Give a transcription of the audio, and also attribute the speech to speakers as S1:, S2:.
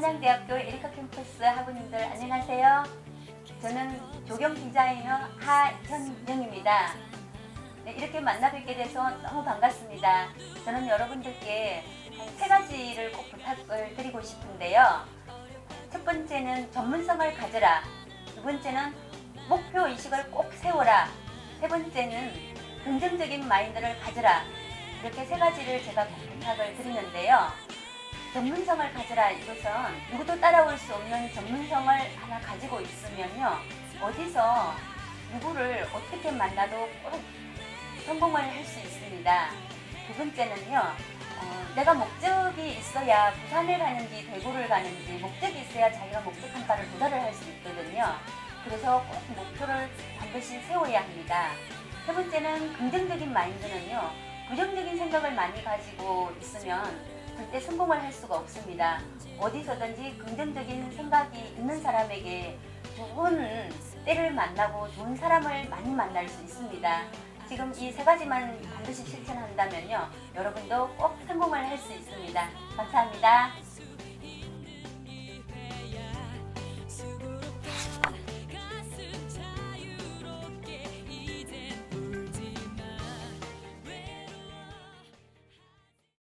S1: 한양대학교 에리카 캠퍼스 학우님들 안녕하세요. 저는 조경 디자이너 하현영입니다. 네, 이렇게 만나 뵙게 돼서 너무 반갑습니다. 저는 여러분들께 한 세 가지를 꼭 부탁을 드리고 싶은데요. 첫 번째는 전문성을 가져라. 두 번째는 목표 의식을 꼭 세워라. 세 번째는 긍정적인 마인드를 가져라. 이렇게 세 가지를 제가 꼭 부탁을 드리는데요. 전문성을 가져라. 이것은 누구도 따라올 수 없는 전문성을 하나 가지고 있으면요. 어디서 누구를 어떻게 만나도 꼭 성공을 할 수 있습니다. 두 번째는요. 어, 내가 목적이 있어야 부산을 가는지 대구를 가는지 목적이 있어야 자기가 목적한 바를 도달을 할 수 있거든요. 그래서 꼭 목표를 반드시 세워야 합니다. 세 번째는 긍정적인 마인드는요. 부정적인 생각을 많이 가지고 있으면 절대 성공을 할 수가 없습니다. 어디서든지 긍정적인 생각이 있는 사람에게 좋은 때를 만나고 좋은 사람을 많이 만날 수 있습니다. 지금 이 세 가지만 반드시 실천한다면요. 여러분도 꼭 성공을 할 수 있습니다. 감사합니다.